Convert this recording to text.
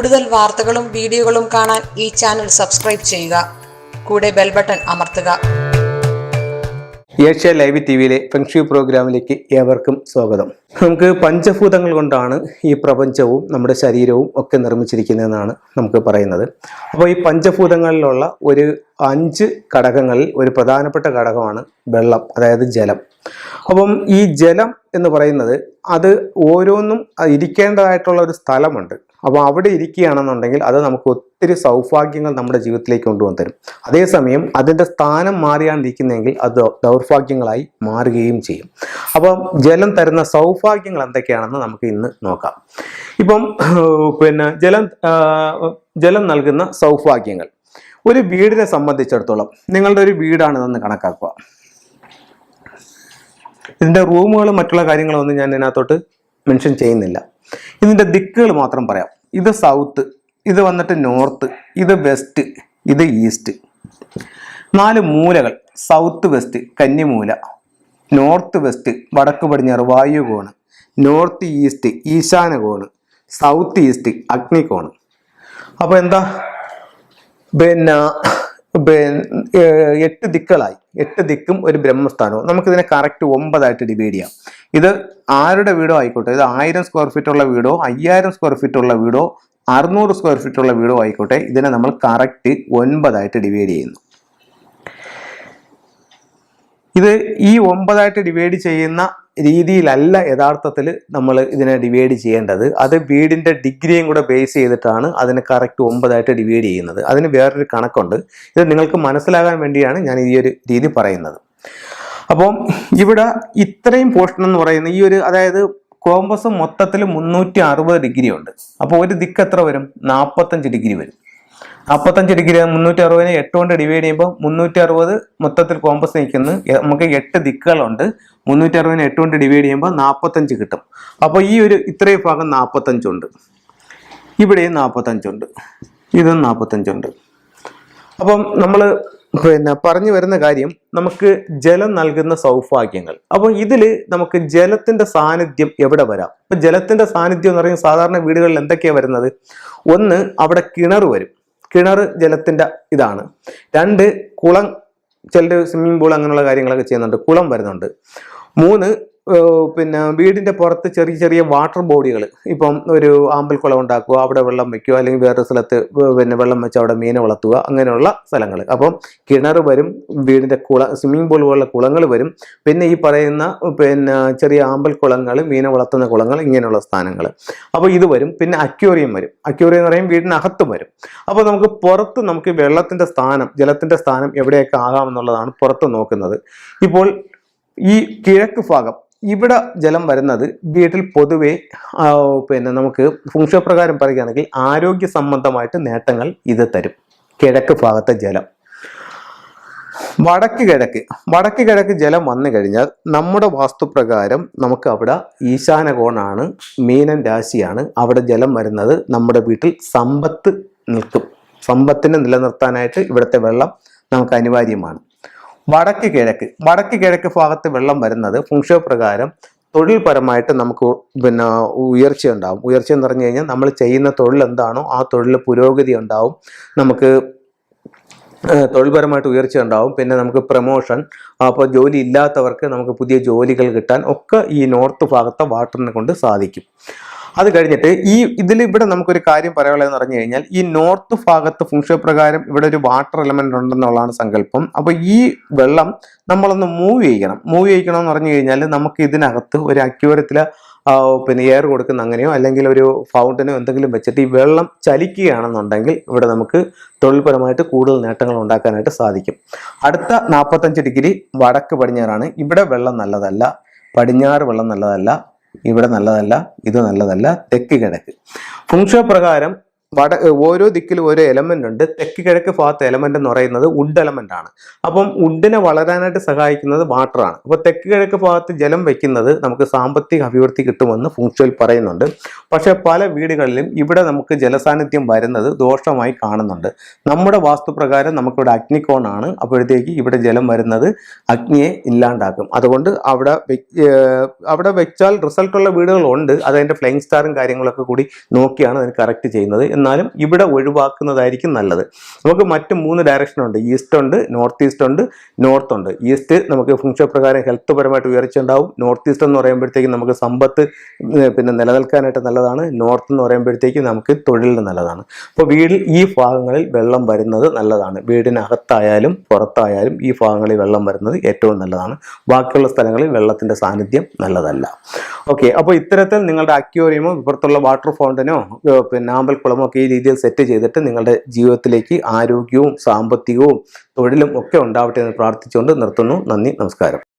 കൂടുതൽ വാർത്തകളും വീഡിയോകളും കാണാൻ ഈ ചാനൽ സബ്സ്ക്രൈബ് ചെയ്യുക. കൂടെ ബെൽ ബട്ടൺ അമർത്തുക. ഏഷ്യ ലൈവ് ടി വിയിലെ ഫെങ്ഷു പ്രോഗ്രാമിലേക്ക് ഏവർക്കും സ്വാഗതം. നമുക്ക് പഞ്ചഭൂതങ്ങൾ കൊണ്ടാണ് ഈ പ്രപഞ്ചവും നമ്മുടെ ശരീരവും ഒക്കെ നിർമ്മിച്ചിരിക്കുന്നതെന്നാണ് നമുക്ക് പറയുന്നത്. അപ്പോൾ ഈ പഞ്ചഭൂതങ്ങളിലുള്ള ഒരു അഞ്ച് ഘടകങ്ങളിൽ ഒരു പ്രധാനപ്പെട്ട ഘടകമാണ് വെള്ളം അതായത് ജലം. അപ്പം ഈ ജലം എന്ന് പറയുന്നത് അത് ഓരോന്നും ഇരിക്കേണ്ടതായിട്ടുള്ള ഒരു സ്ഥലമുണ്ട്. അപ്പോൾ അവിടെ ഇരിക്കുകയാണെന്നുണ്ടെങ്കിൽ അത് നമുക്ക് ഒത്തിരി സൗഭാഗ്യങ്ങൾ നമ്മുടെ ജീവിതത്തിലേക്ക് കൊണ്ടുവന്ന് തരും അതേസമയം അതിന്റെ സ്ഥാനം മാറിയാണ്ടിരിക്കുന്നെങ്കിൽ അത് ദൗർഭാഗ്യങ്ങളായി മാറുകയും ചെയ്യും. അപ്പം ജലം തരുന്ന സൗഭാഗ്യങ്ങൾ എന്തൊക്കെയാണെന്ന് നമുക്ക് ഇന്ന് നോക്കാം. ഇപ്പം പിന്നെ ജലം ജലം നൽകുന്ന സൗഭാഗ്യങ്ങൾ. ഒരു വീടിനെ സംബന്ധിച്ചിടത്തോളം നിങ്ങളുടെ ഒരു വീടാണിതെന്ന് കണക്കാക്കുക. ഇതിന്റെ റൂമുകളും മറ്റുള്ള കാര്യങ്ങളൊന്നും ഞാൻ ഇതിനകത്തോട്ട് മെൻഷൻ ചെയ്യുന്നില്ല. ഇതിന്റെ ദിക്കുകൾ മാത്രം പറയാം. ഇത് സൗത്ത് ഇത് വന്നിട്ട് നോർത്ത് ഇത് വെസ്റ്റ് ഇത് ഈസ്റ്റ് നാല് മൂലകൾ സൗത്ത് വെസ്റ്റ് കന്നിമൂല. നോർത്ത് വെസ്റ്റ് വടക്ക് പടിഞ്ഞാറ് വായുകോണ്. നോർത്ത് ഈസ്റ്റ് ഈശാന കോണ് സൗത്ത് ഈസ്റ്റ് അഗ്നികോണ്. അപ്പോൾ എന്താ? പിന്നെ എട്ട് ദിക്കുകളായി. എട്ട് ദിക്കും ഒരു ബ്രഹ്മസ്ഥാനവും. നമുക്കിതിനെ കറക്റ്റ് ഒമ്പതായിട്ട് ഡിവൈഡ് ചെയ്യാം. ഇത് ആരുടെ വീടോ ആയിക്കോട്ടെ ഇത് ആയിരം സ്ക്വയർ ഫീറ്റ് ഉള്ള വീടോ അയ്യായിരം സ്ക്വയർ ഫീറ്റ് ഉള്ള വീടോ അറുന്നൂറ് സ്ക്വയർ ഫീറ്റ് ഉള്ള വീടോ ആയിക്കോട്ടെ ഇതിനെ നമ്മൾ കറക്റ്റ് ഒൻപതായിട്ട് ഡിവൈഡ് ചെയ്യുന്നു. ഇത് ഈ ഒമ്പതായിട്ട് ഡിവൈഡ് ചെയ്യുന്ന രീതിയിലല്ല യഥാർത്ഥത്തിൽ നമ്മൾ ഇതിനെ ഡിവൈഡ് ചെയ്യേണ്ടത്. അത് വീടിന്റെ ഡിഗ്രിയും കൂടെ ബേസ് ചെയ്തിട്ടാണ് അതിനെ കറക്റ്റ് ഒമ്പതായിട്ട് ഡിവൈഡ് ചെയ്യുന്നത്. അതിന് വേറൊരു കണക്കുണ്ട്. ഇത് നിങ്ങൾക്ക് മനസ്സിലാകാൻ വേണ്ടിയാണ് ഞാൻ ഈ ഒരു രീതി പറയുന്നത്. അപ്പം ഇവിടെ ഇത്രയും പോർഷൻ എന്ന് പറയുന്ന ഈ ഒരു അതായത് കോമ്പസ് മൊത്തത്തിൽ മുന്നൂറ്റി അറുപത് ഡിഗ്രി ഉണ്ട്. അപ്പോൾ ഒരു ദിക്ക് എത്ര വരും? നാൽപ്പത്തഞ്ച് ഡിഗ്രി വരും. നാൽപ്പത്തഞ്ച് ഡിഗ്രി മുന്നൂറ്റി അറുപതിനെ എട്ട് കൊണ്ട് ഡിവൈഡ് ചെയ്യുമ്പോൾ മുന്നൂറ്റി അറുപത് മൊത്തത്തിൽ കോമ്പസ് നിൽക്കുന്നു. നമുക്ക് എട്ട് ദിക്കുകളുണ്ട്. മുന്നൂറ്റി അറുപതിനെ എട്ട് കൊണ്ട് ഡിവൈഡ് ചെയ്യുമ്പോൾ നാൽപ്പത്തഞ്ച് കിട്ടും. അപ്പോൾ ഈ ഒരു ഇത്രയും ഭാഗം നാൽപ്പത്തഞ്ചുണ്ട് ഇവിടെയും നാൽപ്പത്തഞ്ചുണ്ട് ഇതും നാൽപ്പത്തഞ്ചുണ്ട് അപ്പം നമ്മൾ പിന്നെ പറഞ്ഞു വരുന്ന കാര്യം നമുക്ക് ജലം നൽകുന്ന സൗഭാഗ്യങ്ങൾ. അപ്പം ഇതിൽ നമുക്ക് ജലത്തിന്റെ സാന്നിധ്യം എവിടെ വരാം? ഇപ്പം ജലത്തിന്റെ സാന്നിധ്യം എന്ന് പറയുമ്പോൾ സാധാരണ വീടുകളിൽ എന്തൊക്കെയാണ് വരുന്നത്? ഒന്ന് അവിടെ കിണർ വരും. കിണർ ജലത്തിന്റെ ഇതാണ്. രണ്ട് കുളം ചിലർ സ്വിമ്മിംഗ് പൂൾ അങ്ങനെയുള്ള കാര്യങ്ങളൊക്കെ ചെയ്യുന്നുണ്ട്. കുളം വരുന്നുണ്ട്. മൂന്ന് പിന്നെ വീടിന്റെ പുറത്ത് ചെറിയ ചെറിയ വാട്ടർ ബോഡികൾ ഇപ്പം ഒരു ആമ്പൽക്കുളം ഉണ്ടാക്കുക അവിടെ വെള്ളം വയ്ക്കുക അല്ലെങ്കിൽ വേറൊരു സ്ഥലത്ത് പിന്നെ വെള്ളം വെച്ച് അവിടെ മീനെ വളർത്തുക അങ്ങനെയുള്ള സ്ഥലങ്ങൾ അപ്പം കിണർ വരും വീടിന്റെ കുള സ്വിമ്മിംഗ് പൂൾ പോലുള്ള കുളങ്ങൾ വരും. പിന്നെ ഈ പറയുന്ന പിന്നെ ചെറിയ ആമ്പൽ കുളങ്ങൾ മീനെ വളർത്തുന്ന കുളങ്ങൾ ഇങ്ങനെയുള്ള സ്ഥാനങ്ങൾ അപ്പോൾ ഇത് വരും. പിന്നെ അക്യൂറിയം വരും. അക്യൂറിയം എന്ന് പറയും വീടിനകത്തും വരും. അപ്പോൾ നമുക്ക് പുറത്ത് നമുക്ക് വെള്ളത്തിന്റെ സ്ഥാനം ജലത്തിന്റെ സ്ഥാനം എവിടെയൊക്കെ ആകാമെന്നുള്ളതാണ് പുറത്ത് നോക്കുന്നത്. ഇപ്പോൾ ഈ കിഴക്ക് ഭാഗം ഇവിടെ ജലം വരുന്നത് വീട്ടിൽ പൊതുവെ പിന്നെ നമുക്ക് ഫുങ്ഷപ്രകാരം പറയുകയാണെങ്കിൽ ആരോഗ്യ സംബന്ധമായിട്ട് നേട്ടങ്ങൾ ഇത് തരും. കിഴക്ക് ഭാഗത്തെ ജലം. വടക്ക് കിഴക്ക്. വടക്ക് കിഴക്ക് ജലം വന്നു കഴിഞ്ഞാൽ നമ്മുടെ വാസ്തുപ്രകാരം നമുക്ക് അവിടെ ഈശാന കോണാണ് മീനൻ രാശിയാണ്. അവിടെ ജലം വരുന്നത് നമ്മുടെ വീട്ടിൽ സമ്പത്ത് നിൽക്കും. സമ്പത്തിനെ നിലനിർത്താനായിട്ട് ഇവിടുത്തെ വെള്ളം നമുക്ക് അനിവാര്യമാണ്. വടക്ക് കിഴക്ക് വടക്ക് കിഴക്ക് ഭാഗത്ത് വെള്ളം വരുന്നത് ഫുങ്ഷോ പ്രകാരം തൊഴിൽപരമായിട്ട് നമുക്ക് പിന്നെ ഉയർച്ച ഉണ്ടാവും. ഉയർച്ച എന്ന് പറഞ്ഞു കഴിഞ്ഞാൽ നമ്മൾ ചെയ്യുന്ന തൊഴിൽ എന്താണോ ആ തൊഴിൽ പുരോഗതി ഉണ്ടാവും. നമുക്ക് തൊഴിൽപരമായിട്ട് ഉയർച്ച ഉണ്ടാവും. പിന്നെ നമുക്ക് പ്രൊമോഷൻ അപ്പോൾ ജോലി ഇല്ലാത്തവർക്ക് നമുക്ക് പുതിയ ജോലികൾ കിട്ടാൻ ഒക്കെ ഈ നോർത്ത് ഭാഗത്തെ വാട്ടറിനെ കൊണ്ട് സാധിക്കും. അത് കഴിഞ്ഞിട്ട് ഈ ഇതിൽ ഇവിടെ നമുക്കൊരു കാര്യം പറയാനുള്ളതെന്ന് പറഞ്ഞു കഴിഞ്ഞാൽ ഈ നോർത്ത് ഭാഗത്ത് ഫുങ്ഷൻ പ്രകാരം ഇവിടെ ഒരു വാട്ടർ എലമെന്റ് ഉണ്ടെന്നുള്ളതാണ് സങ്കല്പം. അപ്പോൾ ഈ വെള്ളം നമ്മളൊന്ന് മൂവ് ചെയ്യണം. മൂവ് ചെയ്യിക്കണം എന്ന് പറഞ്ഞു കഴിഞ്ഞാൽ നമുക്ക് ഇതിനകത്ത് ഒരു അക്യൂരത്തിൽ പിന്നെ എയർ കൊടുക്കുന്ന അങ്ങനെയോ അല്ലെങ്കിൽ ഒരു ഫൗണ്ടനോ എന്തെങ്കിലും വെച്ചിട്ട് ഈ വെള്ളം ചലിക്കുകയാണെന്നുണ്ടെങ്കിൽ ഇവിടെ നമുക്ക് തൊഴിൽപരമായിട്ട് കൂടുതൽ നേട്ടങ്ങൾ ഉണ്ടാക്കാനായിട്ട് സാധിക്കും. അടുത്ത നാൽപ്പത്തഞ്ച് ഡിഗ്രി വടക്ക് പടിഞ്ഞാറാണ്. ഇവിടെ വെള്ളം നല്ലതല്ല. പടിഞ്ഞാറ് വെള്ളം നല്ലതല്ല. ഇവിടെ നല്ലതല്ല ഇത് നല്ലതല്ല തെക്ക് കിഴക്ക്. ഫുങ്ഷോ പ്രകാരം വട ഓരോ ദിക്കിലും ഓരോ എലമെന്റ് ഉണ്ട്. തെക്ക് കിഴക്ക് ഭാഗത്ത് എലമെന്റ് എന്ന് പറയുന്നത് വുഡ് എലമെന്റ് ആണ്. അപ്പം വുഡിനെ വളരാനായിട്ട് സഹായിക്കുന്നത് വാട്ടറാണ് അപ്പോൾ തെക്ക് കിഴക്ക് ഭാഗത്ത് ജലം വെക്കുന്നത് നമുക്ക് സാമ്പത്തിക അഭിവൃദ്ധി കിട്ടുമെന്ന് ഫുങ്ഷോയിൽ പറയുന്നുണ്ട്. പക്ഷെ പല വീടുകളിലും ഇവിടെ നമുക്ക് ജലസാന്നിധ്യം വരുന്നത് ദോഷമായി കാണുന്നുണ്ട്. നമ്മുടെ വാസ്തുപ്രകാരം നമുക്കിവിടെ അഗ്നിക്കോണാണ് അപ്പോഴത്തേക്ക് ഇവിടെ ജലം വരുന്നത് അഗ്നിയെ ഇല്ലാണ്ടാക്കും. അതുകൊണ്ട് അവിടെ അവിടെ വെച്ചാൽ റിസൾട്ടുള്ള വീടുകളുണ്ട്. അത് ഫ്ലൈങ് സ്റ്റാറും കാര്യങ്ങളൊക്കെ കൂടി നോക്കിയാണ് അതിന് കറക്റ്റ് ചെയ്യുന്നത്. എന്നാലും ഇവിടെ ഒഴിവാക്കുന്നതായിരിക്കും നല്ലത്. നമുക്ക് മറ്റ് മൂന്ന് ഡയറക്ഷൻ ഉണ്ട്. ഈസ്റ്റ് ഉണ്ട് നോർത്ത് ഈസ്റ്റ് ഉണ്ട് നോർത്ത് ഉണ്ട്. ഈസ്റ്റ് നമുക്ക് ഫംഗ്ഷൻ പ്രകാരം ഹെൽത്ത് പരമായിട്ട് ഉയർച്ച ഉണ്ടാവും നോർത്ത് ഈസ്റ്റ് എന്ന് പറയുമ്പോഴത്തേക്കും നമുക്ക് സമ്പത്ത് പിന്നെ നിലനിൽക്കാനായിട്ട് നല്ലതാണ്. നോർത്ത് എന്ന് പറയുമ്പോഴത്തേക്കും നമുക്ക് തൊഴിലിന് നല്ലതാണ്. അപ്പോൾ വീടിൽ ഈ ഭാഗങ്ങളിൽ വെള്ളം വരുന്നത് നല്ലതാണ്. വീടിനകത്തായാലും പുറത്തായാലും ഈ ഭാഗങ്ങളിൽ വെള്ളം വരുന്നത് ഏറ്റവും നല്ലതാണ്. ബാക്കിയുള്ള സ്ഥലങ്ങളിൽ വെള്ളത്തിന്റെ സാന്നിധ്യം നല്ലതല്ല. ഓക്കെ അപ്പോൾ ഇത്തരത്തിൽ നിങ്ങളുടെ അക്യോറിയമോ ഇപ്പുറത്തുള്ള വാട്ടർ ഫൗണ്ടനോ പിന്നെ ആമ്പൽക്കുളമോ ഒക്കെ ഈ രീതിയിൽ സെറ്റ് ചെയ്തിട്ട് നിങ്ങളുടെ ജീവിതത്തിലേക്ക് ആരോഗ്യവും സാമ്പത്തികവും തൊഴിലും ഒക്കെ ഉണ്ടാവട്ടെ എന്ന് പ്രാർത്ഥിച്ചുകൊണ്ട് നിർത്തുന്നു. നന്ദി നമസ്കാരം.